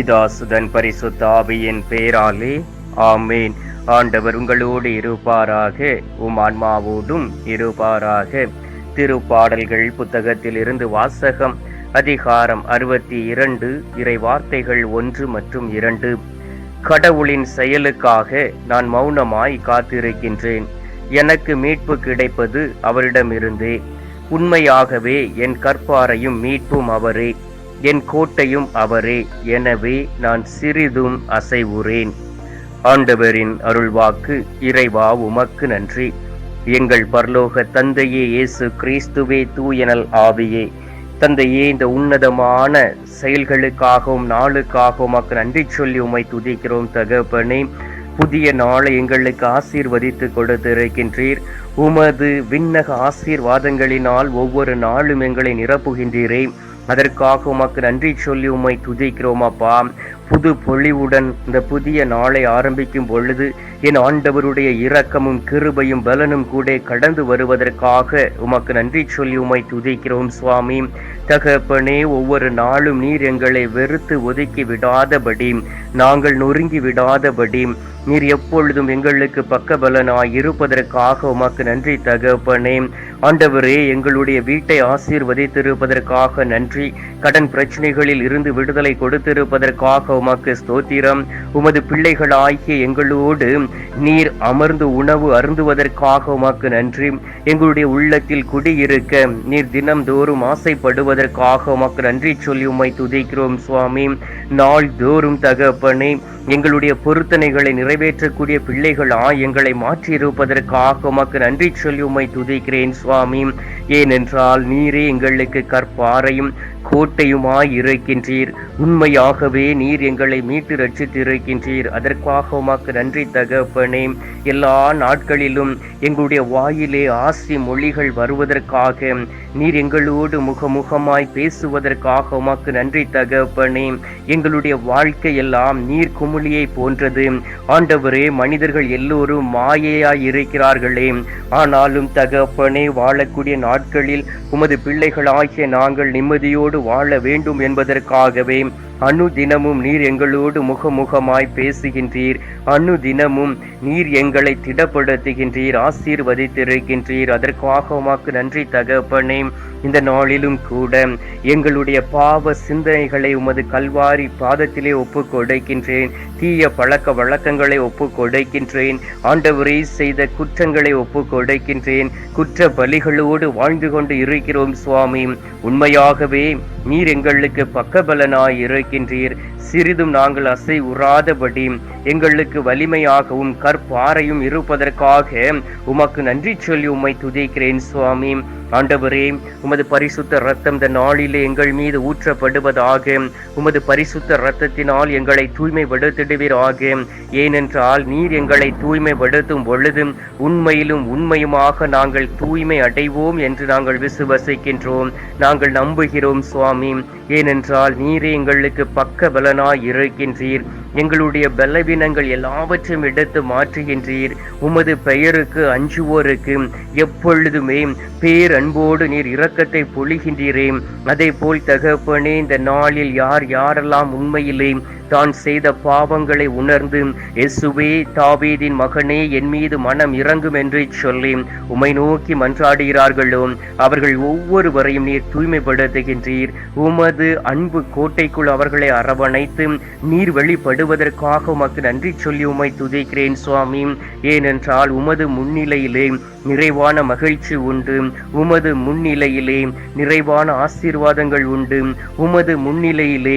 பிதாசுதன் பரிசுத்த ஆவியின் பேராலே ஆமேன். ஆண்டவர் உங்களோடு இருப்பாராக உம் ஆன்மாவோடும் இருப்பாராக. திருப்பாடல்கள் புத்தகத்தில் இருந்து வாசகம் அதிகாரம் அறுபத்தி இரண்டு இறை வார்த்தைகள் ஒன்று மற்றும் இரண்டு. கடவுளின் செயலுக்காக நான் மௌனமாய் காத்திருக்கின்றேன். எனக்கு மீட்பு கிடைப்பது அவரிடமிருந்தே. உண்மையாகவே என் கற்பாரையும் மீட்பும் அவரே. என் கோட்டையும் அவரே எனவே நான் சிறிதும் அசைவுறேன். ஆண்டவரின் அருள்வாக்கு இறைவா உமக்கு நன்றி. எங்கள் பரலோக தந்தையே இயேசு கிறிஸ்துவே தூயனல் ஆவியே. தந்தையே இந்த உன்னதமான செயல்களுக்காகவும் நாளுக்காகவும் உமக்கு நன்றி சொல்லி உம்மை துதிக்கிறோம் தகப்பனே. புதிய நாளை எங்களுக்கு ஆசீர்வதித்து கொடுத்திருக்கின்றீர். உமது விண்ணக ஆசீர்வாதங்களினால் ஒவ்வொரு நாளும் எங்களை நிரப்புகின்றீரே. அதற்காக உமக்கு நன்றி சொல்லி உம்மை துதிக்கிறோம் அப்பா. புது பொழிவுடன் இந்த புதிய நாளை ஆரம்பிக்கும் பொழுது என் ஆண்டவருடைய இரக்கமும் கிருபையும் பலனும் கூட கடந்து வருவதற்காக உமக்கு நன்றி சொல்லி உம்மை துதிக்கிறோம் சுவாமி. தகப்பனே ஒவ்வொரு நாளும் நீர் எங்களை வெறுத்து ஒதுக்கி விடாதபடி நாங்கள் நொறுங்கி விடாதபடி. நீர் எப்பொழுதும் எங்களுக்கு பக்கபலனாய் இருப்பதற்காக உமக்கு நன்றி தகப்பனே. ஆண்டவரே எங்களுடைய வீட்டை ஆசீர்வதித்திருப்பதற்காக நன்றி. கடன் பிரச்சனைகளில் இருந்து விடுதலை கொடுத்திருப்பதற்காக உமக்கு ஸ்தோத்திரம். உமது பிள்ளைகளாகிய எங்களோடு நீர் அமர்ந்து உணவு அருந்துவதற்காக உமக்கு நன்றி. எங்களுடைய உள்ளத்தில் குடியிருக்க நீர் தினம்தோறும் ஆசைப்படுவதற்காக உமக்கு நன்றி சொல்லி உம்மை துதிக்கிறோம் சுவாமி. நாள்தோறும் தகப்பனே எங்களுடைய பொருத்தனைகளை நிறைவேற்றக்கூடிய பிள்ளைகளா எங்களை மாற்றியிருப்பதற்காக உமக்கு நன்றி சொல்லி உம்மை துதிக்கிறேன் சுவாமி. ஏனென்றால் நீரே எங்களுக்கு கற்பாரையும் கோட்டையுமாய் இருக்கின்றீர் உண்மையாகவே நீர் எங்களை மீட்டு ரட்சித்திருக்கின்றீர். அதற்காக உமக்கு நன்றி தகப்பனே. எல்லா நாட்களிலும் எங்களுடைய வாயிலே ஆசி மொழிகள் வருவதற்காக நீர் எங்களோடு முகமுகமாய் பேசுவதற்காக உமக்கு நன்றி தகப்பனே. எங்களுடைய வாழ்க்கை எல்லாம் நீர் குமிழியை போன்றது. ஆண்டவரே மனிதர்கள் எல்லோரும் மாயையாய் இருக்கிறார்களே. ஆனாலும் தகப்பனே வாழக்கூடிய நாட்களில் உமது பிள்ளைகளாகிய நாங்கள் நிம்மதியோடு வாழ வேண்டும் என்பதற்காகவே அணு தினமும் நீர் எங்களோடு முகமுகமாய் பேசுகின்றீர். அணு தினமும் நீர் எங்களை திடப்படுத்துகின்றீர். ஆசீர்வதித்திருக்கின்றீர். அதற்காக உமாக்கு நன்றி தகப்பனே. இந்த நாளிலும் கூட எங்களுடைய பாவ சிந்தனைகளை உமது கல்வாரி பாதத்திலே ஒப்பு கொடுக்கின்றேன். தீய பழக்க வழக்கங்களை ஒப்பு கொடுக்கின்றேன். ஆண்டவரே செய்த குற்றங்களை ஒப்பு கொடுக்கின்றேன். குற்ற பலிகளோடு வாழ்ந்து கொண்டு இருக்கிறோம் சுவாமி. உண்மையாகவே நீர் எங்களுக்கு பக்கபலனாய் இருக்கின்றீர் சிறிதும் நாங்கள் அசை உறாதபடி எங்களுக்கு வலிமையாகவும் கற்பாறையும் இருப்பதற்காக உமக்கு நன்றி சொல்லி உம்மை துதிக்கிறேன் சுவாமி. ஆண்டவரே உமது பரிசுத்த ரத்தம் இந்த நாளிலே எங்கள் மீது ஊற்றப்படுவதாக. உமது பரிசுத்த ரத்தத்தினால் எங்களை தூய்மைப்படுத்திடுவீராக. ஏனென்றால் நீர் எங்களை தூய்மைப்படுத்தும் பொழுது உண்மையிலும் உண்மையுமாக நாங்கள் தூய்மை அடைவோம் என்று நாங்கள் விசுவசிக்கின்றோம். நாங்கள் நம்புகிறோம் சுவாமி. ஏனென்றால் நீரே எங்களுக்கு பக்க பலனாய் இருக்கின்றீர். எங்களுடைய பலவீனங்கள் எல்லாவற்றையும் எடுத்து மாற்றுகின்றீர். உமது பெயருக்கு அஞ்சுவோருக்கு எப்பொழுதுமே பேரன்போடு நீர் இரக்கத்தை பொழிகின்றீரே. அதே போல் தகப்பனே இந்த நாளில் யார் யாரெல்லாம் உண்மையிலே தான் செய்த பாவங்களை உணர்ந்து எசுவே தாவீதின் மகனே என் மீது மனம் இறங்கும் என்று சொல்லி உமை நோக்கி மன்றாடுகிறார்களோ அவர்கள் ஒவ்வொருவரையும் நீர் தூய்மைப்படுத்துகின்றீர். உமது அன்பு கோட்டைக்குள் அவர்களை அரவணைத்து நீர் வெளிப்படுவதற்காக உமக்கு நன்றி சொல்லி உமை துதிக்கிறேன் சுவாமி. ஏனென்றால் உமது முன்னிலையிலே நிறைவான மகிழ்ச்சி உண்டு. உமது முன்னிலையிலே நிறைவான ஆசீர்வாதங்கள் உண்டு. உமது முன்னிலையிலே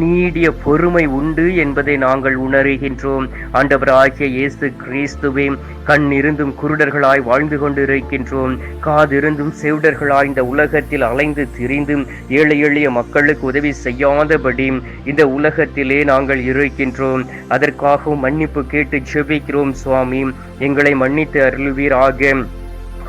நீடிய பொறுமை உண்டு என்பதை நாங்கள் உணருகின்றோம். ஆண்டவராகிய இயேசு கிறிஸ்துவே கண் இருந்தும் குருடர்களாய் வாழ்ந்து கொண்டிருக்கின்றோம். காதிருந்தும் செவிடர்களாய் இந்த உலகத்தில் அலைந்து திரிந்தும் ஏழை எளிய மக்களுக்கு உதவி செய்யாதபடி இந்த உலகத்திலே நாங்கள் இருக்கின்றோம். அதற்காகவும் மன்னிப்பு கேட்டு ஜெபிக்கிறோம் சுவாமி. எங்களை மன்னித்து அருள்வீராக.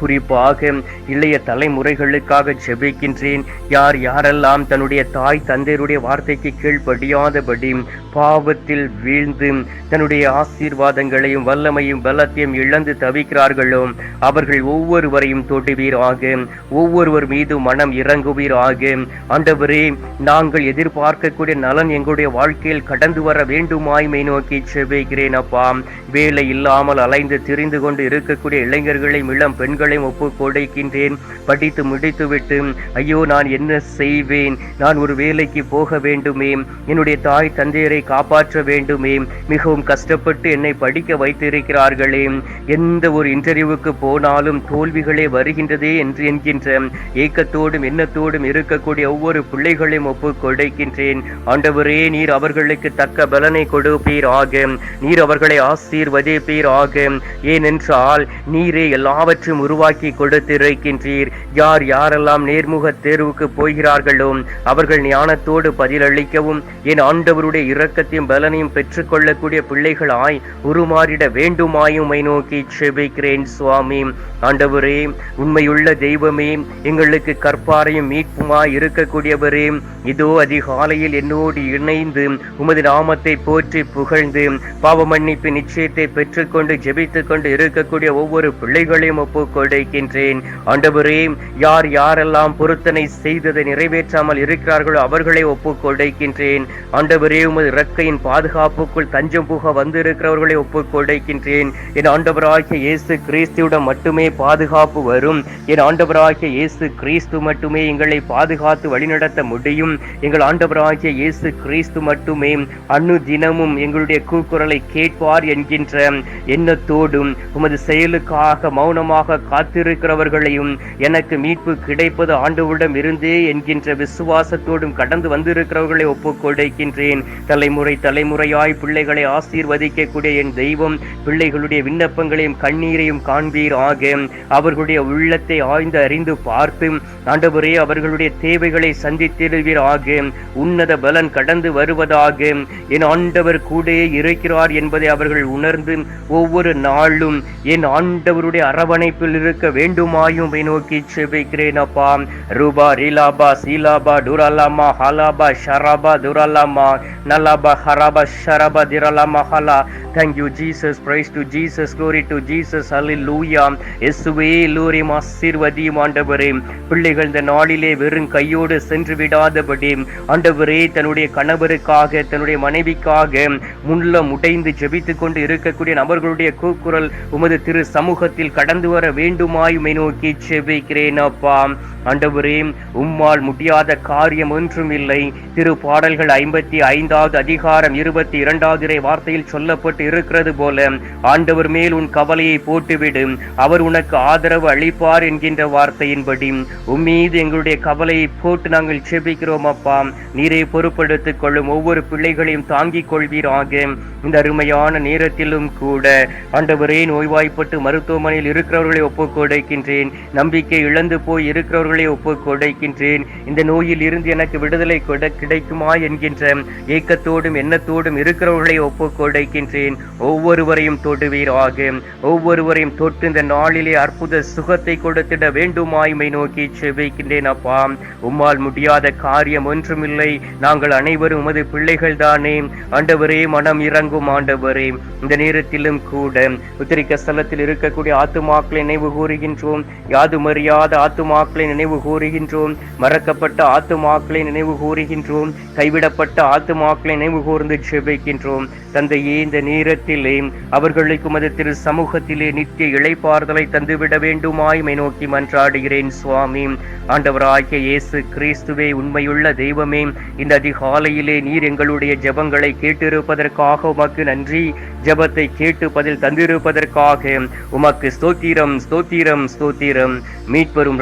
குறிப்பாக இளைய தலைமுறைகளுக்காக ஜெபிக்கின்றேன். யார் யாரெல்லாம் தன்னுடைய தாய் தந்தையருடைய வார்த்தைக்கு கீழ்ப்படியாதபடி பாவத்தில் வீழ்ந்து தன்னுடைய ஆசீர்வாதங்களையும் வல்லமையும் பலத்தையும் இழந்து தவிக்கிறார்களோ அவர்கள் ஒவ்வொருவரையும் தொடுவீராக. ஒவ்வொருவர் மீது மனம் இறங்குவீராக. ஆண்டவரே நாங்கள் எதிர்பார்க்கக்கூடிய நலன் எங்களுடைய வாழ்க்கையில் கடந்து வர வேண்டுமாய்மை நோக்கி செபிக்கிறேன் அப்பா. வேலை இல்லாமல் அலைந்து திரிந்து கொண்டு இருக்கக்கூடிய இளைஞர்களையும் இளம் பெண்களையும் ஒப்பு கொடுக்கின்றேன். படித்து முடித்துவிட்டு ஐயோ நான் என்ன செய்வேன்? நான் ஒரு வேலைக்கு போக வேண்டுமே. என்னுடைய தாய் தந்தையரை காப்பாற்ற வேண்டுமே. மிகவும் கஷ்டப்பட்டு என்னை படிக்க வைத்திருக்கிறார்களே. எந்த ஒரு இன்டர்வியூவுக்கு போனாலும் தோல்விகளே வருகின்றதே என்று என்கின்ற ஏக்கத்தோடும் எண்ணத்தோடும் இருக்கக்கூடிய ஒவ்வொரு பிள்ளைகளையும் ஒப்பு கொடைக்கின்றேன். ஆண்டவரே நீர் அவர்களுக்கு தக்க பலனை கொடுப்பீர் ஆக நீர் அவர்களை ஆசீர்வதிப்பீர் ஆக ஏனென்றால் நீரே எல்லாவற்றையும் உருவா உருவாக்கி கொடுத்திருக்கின்றீர். யார் யாரெல்லாம் நேர்முக தேர்வுக்கு போகிறார்களோ அவர்கள் ஞானத்தோடு பதிலளிக்கவும் என் ஆண்டவருடைய இரக்கத்தையும் பலனையும் பெற்றுக்கொள்ளக்கூடிய பிள்ளைகளாய் உருமாறிட வேண்டுமாயும் நோக்கி செபிக்கிறேன் சுவாமி. ஆண்டவரே உண்மையுள்ள தெய்வமே எங்களுக்கு கற்பாரையும் மீட்புமாய் இருக்கக்கூடியவரே இதோ அதிகாலையில் என்னோடு இணைந்து உமது நாமத்தை போற்றி புகழ்ந்து பாவ மன்னிப்பு நிச்சயத்தை பெற்றுக்கொண்டு ஜெபித்துக்கொண்டு இருக்கக்கூடிய ஒவ்வொரு பிள்ளைகளையும் ஒப்பு கொடுக்கின்றேன் ஆண்டவரே யார் யாரெல்லாம் பொருத்தனை செய்ததை நிறைவேற்றாமல் இருக்கிறார்களோ அவர்களை ஒப்புக் கொடுக்கின்றேன் ஆண்டவரே உமது இறக்கையின் பாதுகாப்புக்குள் தஞ்சம் புக வந்திருக்கிறவர்களை ஒப்புக் கொடுக்கின்றேன் என் ஆண்டவராகிய இயேசு கிறிஸ்துவிடம் மட்டுமே பாதுகாப்பு வரும். என் ஆண்டவராகிய இயேசு கிறிஸ்து மட்டுமே எங்களை பாதுகாத்து வழிநடத்த முடியும். எங்கள் ஆண்டவராகிய இயேசு கிறிஸ்து மட்டுமே அன்னு தினமும் எங்களுடைய கூக்குரலை கேட்பார் என்கின்ற எண்ணத்தோடும் உமது செயலுக்காக மௌனமாக காத்திருக்கிறவர்களையும் எனக்கு மீட்பு கிடைப்பது ஆண்டவரிடம் இருந்தே என்கின்ற விசுவாசத்தோடும் கடந்து வந்திருக்கிறவர்களை ஒப்புக்கொடுக்கின்றேன். தலைமுறை தலைமுறையாய் பிள்ளைகளை ஆசீர்வதிக்கக்கூடிய என் தெய்வம் பிள்ளைகளுடைய விண்ணப்பங்களையும் கண்ணீரையும் காண்பீர் ஆக. அவர்களுடைய உள்ளத்தை ஆய்ந்து அறிந்து பார்த்து ஆண்டவரே அவர்களுடைய தேவைகளை சந்தித்திருவீராக உன்னத பலன் கடந்து வருவதாக என் ஆண்டவர் கூட இருக்கிறார் என்பதை அவர்கள் உணர்ந்து ஒவ்வொரு நாளும் என் ஆண்டவருடைய அரவணைப்பில் இருக்க வேண்டுமாயும் நோக்கி செபிக்கிறேன் அப்பா. ரூபா ரீலாபா சீலாபா டுரலாமா ஹலாபா ஷராபா துரலாமா நலாபா ஹராபா ஷராபா திரலாமா ஹலா. Thank Jesus praise to Jesus glory to Jesus Jesus. லூயா எஸ்வே எல்லோரையும் ஆசீர்வதியும் ஆண்டவரே. பிள்ளைகள் இந்த நாளிலே வெறும் கையோடு சென்று விடாதபடி ஆண்டவரே தன்னுடைய கணவருக்காக தன்னுடைய மனைவிக்காக முள்ள முடைந்து ஜெபித்து கொண்டு இருக்கக்கூடிய நபர்களுடைய கூக்குரல் உமது திரு சமூகத்தில் கடந்து வர வேண்டுமாயுமை நோக்கி செபிக்கிறேன் அப்பா. ஆண்டவரே உம்மால் முடியாத காரியம் ஒன்றும் இல்லை. திரு பாடல்கள் ஐம்பத்தி ஐந்தாவது அதிகாரம் இருபத்தி இரண்டாவது இறை வார்த்தையில் சொல்லப்பட்டு இருக்கிறது போல ஆண்டவர் மேல் உன் கவலையை போட்டுவிடும் அவர் உனக்கு ஆதரவு அளிப்பார் என்கின்ற வார்த்தையின்படி உம்மீது எங்களுடைய கவலையை போட்டு நாங்கள் செபிக்கிறோம் அப்பா. நீரை பொறுப்படுத்திக் கொள்ளும் ஒவ்வொரு பிள்ளைகளையும் தாங்கிக் கொள்வீராக. இந்த அருமையான நேரத்திலும் கூட ஆண்டவரே நோய்வாய்ப்பட்டு மருத்துவமனையில் இருக்கிறவர்களை ஒப்புக் கொடுக்கின்றேன் நம்பிக்கை இழந்து போய் இருக்கிறவர்கள் ஒப்புக் கொடுக்கின்றேன். இந்த நோயில் இருந்து எனக்கு விடுதலை கொட கிடைக்குமா என்கின்ற ஏக்கத்தோடும் எண்ணத்தோடும் இருக்கிறவர்களை ஒப்புக் கொடுக்கின்றேன். ஒவ்வொருவரையும் தொடுவீராக. ஒவ்வொருவரையும் தொட்டு இந்த நாளிலே அற்புத சுகத்தை கொடுத்திட வேண்டுமாய்மை நோக்கி செவிக்கின்றேன் அப்பா. உம்மால் முடியாத காரியம் ஒன்றுமில்லை. நாங்கள் அனைவரும் உமது பிள்ளைகள் தானே. ஆண்டவரே மனம் இறங்கும் ஆண்டவரே. இந்த நேரத்திலும் கூட உத்திரிக்க ஸ்தலத்தில் இருக்கக்கூடிய ஆத்துமாக்களை நினைவு கூறுகின்றோம். யாது மரியாத ஆத்துமாக்களை நினைவு கூறுகின்றோம். மறக்கப்பட்ட ஆத்துமாக்களை நினைவு கூறுகின்றோம். கைவிடப்பட்ட ஆத்துமாக்களை நினைவு கூர்ந்து செபிக்கின்றோம் தந்தையே இந்த நேரத்திலே அவர்களுக்கு மது திரு சமூகத்திலே நித்திய இழைப்பார்தலை தந்துவிட வேண்டுமாய்மை நோக்கி மன்றாடுகிறேன் சுவாமி. ஆண்டவராகிய இயேசு கிறிஸ்துவே உண்மையுள்ள தெய்வமே இந்த அதிகாலையிலே நீர் எங்களுடைய ஜெபங்களை கேட்டிருப்பதற்காக உமக்கு நன்றி. ஜெபத்தை கேட்டு பதில் தந்திருப்பதற்காக உமக்கு ஸ்தோத்திரம் ஸ்தோத்திரம் ஸ்தோத்திரம். மீட்பெரும்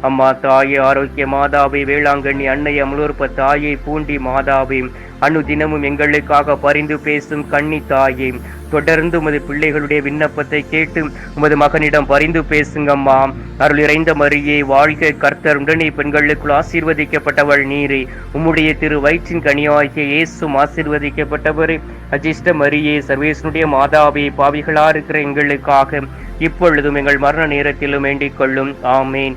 அம்மா தாயே ஆரோக்கிய மாதாவை வேளாங்கண்ணி அன்னை அமலூர்ப்ப தாயை பூண்டி மாதாவே அனுதினமும் எங்களுக்காக பரிந்து பேசும் கண்ணி தாயே தொடர்ந்து உமது பிள்ளைகளுடைய விண்ணப்பத்தை கேட்டு உமது மகனிடம் பரிந்து பேசுங்கம்மா. அருள் இறைந்த மரியே வாழ்க கர்த்தர் உடனே பெண்களுக்குள் ஆசீர்வதிக்கப்பட்டவள் நீரே. உம்முடைய திரு வயிற்றின் கனியாகிய இயேசும் ஆசீர்வதிக்கப்பட்டவர். அஜிஷ்ட மரியே சர்வேசனுடைய மாதாவே பாவிகளா இருக்கிற எங்களுக்காக இப்பொழுதும் எங்கள் மரண நேரத்திலும் வேண்டிக் கொள்ளும். ஆமேன்.